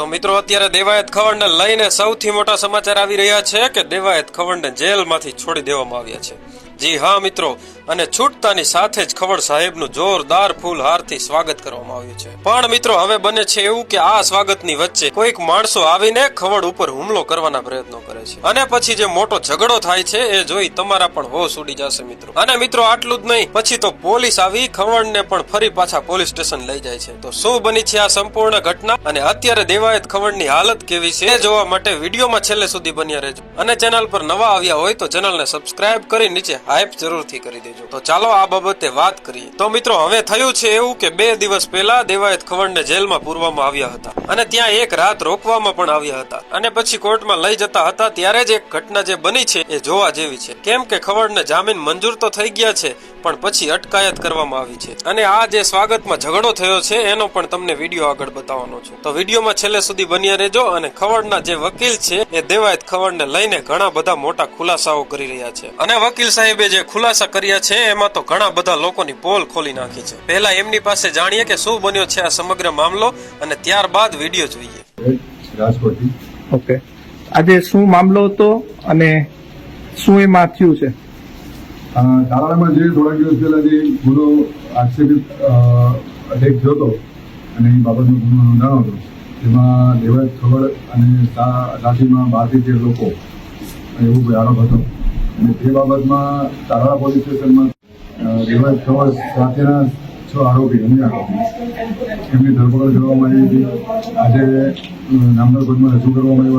તો મિત્રો, અત્યારે દેવાયત ખવડને લઈને સૌથી મોટા સમાચાર આવી રહ્યા છે કે દેવાયત ખવડને જેલમાંથી છોડી દેવામાં આવ્યા છે. જી હા, મિત્રો. અને છૂટતાની સાથે જ ખવડ સાહેબનું જોરદાર ફૂલહારથી સ્વાગત કરવામાં આવ્યું છે. પણ મિત્રો, હવે બને છે એવું કે આ સ્વાગતની વચ્ચે કોઈક માણસો આવીને ખવડ ઉપર હુમલો કરવાના પ્રયત્નો કરે છે. અને પછી જે મોટો ઝઘડો થાય છે, એ જોઈ તમારા પણ હોશ ઉડી જશે, મિત્રો. અને મિત્રો, આટલું જ નહીં, પછી તો પોલીસ આવી ખવડને પણ ફરી પાછા પોલીસ સ્ટેશન લઈ જાય છે. તો શું બની છે આ સંપૂર્ણ ઘટના? અને અત્યારે દેવાયત ખવડની હાલત કેવી છે, એ જોવા માટે વિડીયોમાં છેલ્લે સુધી બન્યા રહેજો. અને ચેનલ પર નવા આવ્યા હોય તો ચેનલને સબસ્ક્રાઇબ કરી નીચે હાઈપ જરૂરથી કરી દેજો. તો ચાલો આ બાબતે વાત કરીએ. તો મિત્રો, હવે થયું છે એવું કે બે દિવસ પહેલા દેવાયત ખવડને જેલમાં પૂરવામાં આવ્યા હતા અને ત્યાં એક રાત રોકવામાં પણ આવ્યા હતા. અને પછી કોર્ટમાં લઈ જતા હતા ત્યારે જ એક ઘટના જે બની છે એ જોવા જેવી છે. કેમ કે ખવડને જામીન મંજૂર તો થઈ ગયા છે, પણ પછી અટકાયત કરવામાં આવી છે. અને આ જે સ્વાગતમાં ઝઘડો થયો છે, એનો પણ તમને વીડિયો આગળ બતાવવાનો છું. તો વિડીયોમાં છેલ્લે સુધી બન્યા રહેજો અને ખવડના જે વકીલ છે, એ દેવાયત ખવડને લઈને ઘણા બધા મોટા ખુલાસાઓ કરી રહ્યા છે. અને વકીલ સાહેબે જે ખુલાસા કર્યા છે એમાં તો ઘણા બધા લોકોની પોલ ખોલી નાખી છે. પહેલા એમની પાસે જાણીએ કે શું બન્યો છે આ સમગ્ર મામલો અને ત્યારબાદ વીડિયો જોઈએ. રાજકોટથી. ઓકે. આજે શું મામલો હતો અને શું એમાં થયું છે? અ, તાલાળામાં જે થોડા દિવસ પહેલા જે ગુનો આક્ષેપિત અટેક થયો હતો અને એ બાબતનો ગુનો નોંધાયો હતો તેમાં દેવાયત ખબર અને સા- સાથીમાં જે લોકો એવું આરોપ હતો? તે બાબતમાં તારા પોલીસ સ્ટેશનમાં અ, દેવાયત સાથેના છ આરોપી અન્ય આરોપી એમની ધરપકડ કરવામાં આવી હતી. આજે નામદાર કોર્ટમાં રજૂ કરવામાં આવ્યા